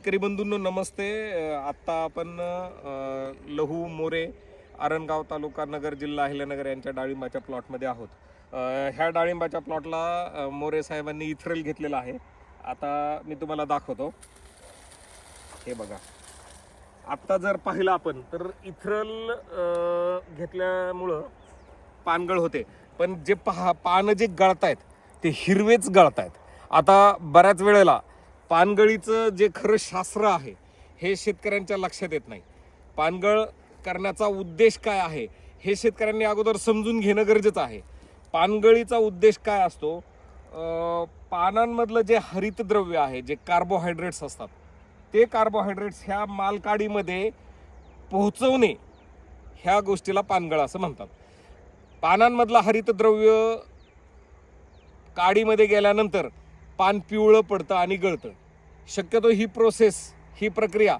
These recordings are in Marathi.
शेतकरी बंधूंनो नमस्ते. आत्ता आपण लहू मोरे आरणगाव तालुका नगर जिल्हा अहिल्यानगर यांच्या डाळिंबाच्या प्लॉटमध्ये आहोत. ह्या डाळिंबाच्या प्लॉटला मोरे साहेबांनी इथरेल घेतलेला आहे. आता मी तुम्हाला दाखवतो. हे बघा. आत्ता जर पाहिलं आपण तर इथरल घेतल्यामुळं पानगळ होते. पण जे पहा पानं जे गळतायत ते हिरवेच गळतायत. आता बऱ्याच वेळेला पानगळीचं जे खरं शास्त्र आहे हे शेतकऱ्यांच्या लक्षात येत नाही. पानगळ करण्याचा उद्देश काय आहे हे शेतकऱ्यांनी अगोदर समजून घेणं गरजेचं आहे. पानगळीचा उद्देश काय असतो? पानांमधलं जे हरितद्रव्य आहे जे कार्बोहायड्रेट्स असतात ते कार्बोहायड्रेट्स ह्या मालकाडीमध्ये पोहोचवणे ह्या गोष्टीला पानगळ असं म्हणतात. पानांमधलं हरितद्रव्य काडीमध्ये गेल्यानंतर पान पिवळं पडतं आणि गळतं. शक्यतो ही प्रोसेस ही प्रक्रिया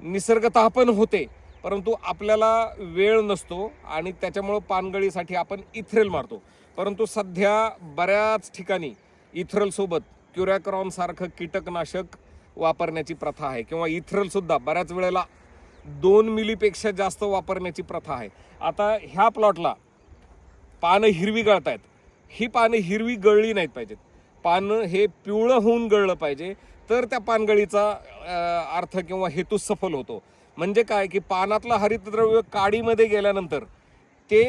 निसर्गतः पण होते परंतु आपल्याला वेळ नसतो आणि त्याच्यामुळं पानगळीसाठी आपण इथ्रेल मारतो. परंतु सध्या बऱ्याच ठिकाणी इथ्रलसोबत क्युरॅक्रॉनसारखं कीटकनाशक वापरण्याची प्रथा आहे किंवा इथ्रलसुद्धा बऱ्याच वेळेला दोन मिलीपेक्षा जास्त वापरण्याची प्रथा आहे. आता ह्या प्लॉटला पानं हिरवी गळत आहेत ही पानं हिरवी गळली नाहीत पाहिजेत. पानं हे पिवळं होऊन गळलं पाहिजे तर त्या पानगळीचा अर्थ किंवा हेतू सफल होतो. म्हणजे काय की पानातलं हरितद्रव्य काडीमध्ये गेल्यानंतर ते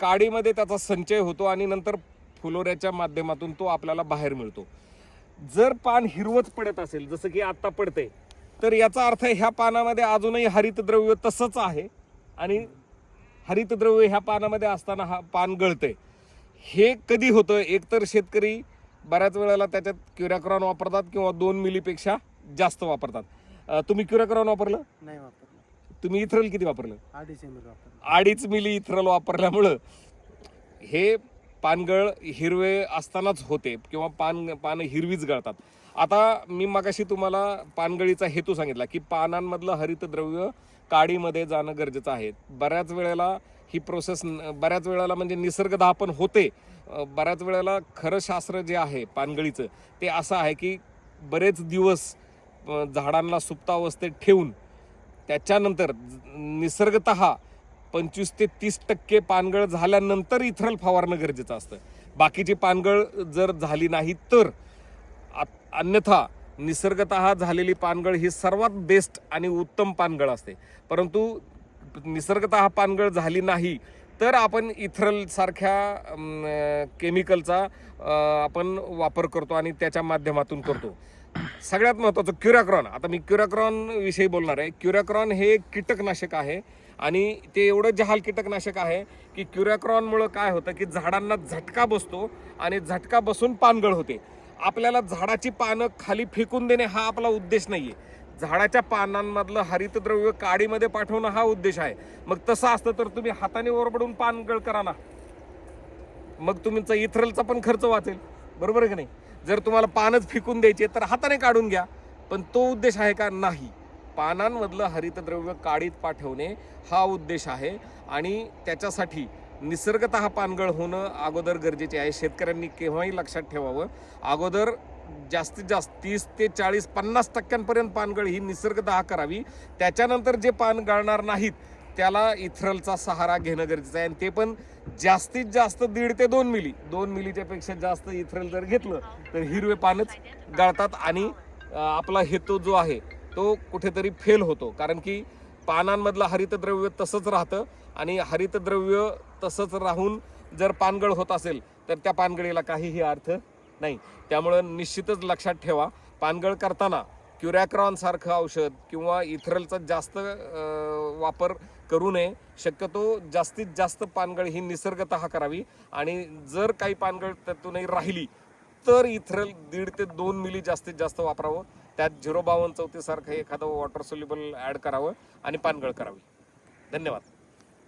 काडीमध्ये त्याचा संचय होतो आणि नंतर फुलोऱ्याच्या माध्यमातून तो आपल्याला बाहेर मिळतो. जर पान हिरवत पडत असेल जसं की आत्ता पडते तर याचा अर्थ ह्या पानामध्ये अजूनही हरितद्रव्य तसंच आहे आणि हरितद्रव्य ह्या पानामध्ये असताना हा पान गळते हे कधी होतं? एकतर शेतकरी बऱ्याच वेळेला त्याच्यात क्युरॅक्रॉन वापरतात किंवा दोन मिलीपेक्षा जास्त वापरतात. तुम्ही क्युरॅक्रॉन वापरलं? नाही वापरलं. तुम्ही इथरल किती वापरलं? अडीच एम एल वापरलं. अडीच मिली इथरल वापरल्यामुळं हे पानगळ हिरवे असतानाच होते किंवा पान पानं हिरवीच गळतात. आता मी मगाशी तुम्हाला पानगळीचा हेतू सांगितला की पानांमधलं हरितद्रव्य काडीमध्ये जाणं गरजेचं आहे. बऱ्याच वेळेला ही प्रोसेस बऱ्याच वेळेला म्हणजे निसर्गतः होते. बऱ्याच वेळेला खरं शास्त्र जे आहे पानगळीचं ते असं आहे की बरेच दिवस झाडांना सुप्तावस्थेत ठेवून त्याच्यानंतर निसर्गत पंचवीस ते तीस टक्के पानगळ झाल्यानंतर इथरल फवारणं गरजेचं असतं. बाकीची पानगळ जर झाली नाही तर आ- अन्यथा निसर्गत झालेली पानगळ ही सर्वात बेस्ट आणि उत्तम पानगळ असते. परंतु निसर्गत पानगळ झाली नाही तर आपण इथरलसारख्या केमिकलचा आपण वापर करतो आणि त्याच्या माध्यमातून करतो. सगळ्यात महत्त्वाचं क्युराक्रॉन आता मी क्युराक्रॉन विषयी बोलणार आहे. क्युरॅक्रॉन हे एक कीटकनाशक आहे आणि ते एवढं जहाल कीटकनाशक आहे की क्युरॅक्रॉनमुळं काय होतं की झाडांना झटका बसतो आणि झटका बसून पानगळ होते. आपल्याला झाडाची पानं खाली फेकून देणे हा आपला उद्देश नाही आहे झाडाच्या पानांमधलं हरितद्रव्य काडीमध्ये पाठवणं हा उद्देश आहे. मग तसं असतं तर तुम्ही हाताने ओरबडून पानगळ करा ना. मग तुमचा इथरलचा पण खर्च वाचेल. बरोबर आहे की नाही? जर तुम्हाला पानच फेकून द्यायचे तर हाताने काढून घ्या. पण तो उद्देश आहे का? नाही. पानांमधलं हरितद्रव्य काडीत पाठवणे हा उद्देश आहे. आणि त्याच्यासाठी निसर्गत पानगळ होणं अगोदर गरजेचे आहे. शेतकऱ्यांनी केव्हाही लक्षात ठेवावं. अगोदर जास्तीत जास्त तीस ते चाळीस पन्नास टक्क्यांपर्यंत पानगळ ही निसर्गतः करावी. त्याच्यानंतर जे पान गळणार नाहीत त्याला इथरलचा सहारा घेणं गरजेचं आहे. आणि ते पण जास्तीत जास्त दीड ते दोन मिली. दोन मिलीच्या पेक्षा जास्त इथरल जर घेतलं तर हिरवे पानच गळतात. आणि आपला हेतू जो आहे तो कुठेतरी फेल होतो. कारण की पानांमधलं हरितद्रव्य तसंच राहतं आणि हरितद्रव्य तसंच राहून जर पानगळ होत असेल तर त्या पानगळीला काहीही अर्थ नाही. त्यामुळं निश्चितच लक्षात ठेवा पानगळ करताना क्युरॅक्रॉनसारखं औषध किंवा इथरलचा जास्त वापर करू नये. शक्यतो जास्तीत जास्त पानगळ ही निसर्गतः करावी आणि जर काही पानगळ त्यातूनही राहिली तर इथरल दीड ते दोन मिली जास्तीत जास्त वापरावं. त्यात झिरो बावन्न चौतीसारखं एखादं वॉटर सोल्युबल ॲड करावं आणि पानगळ करावी. धन्यवाद.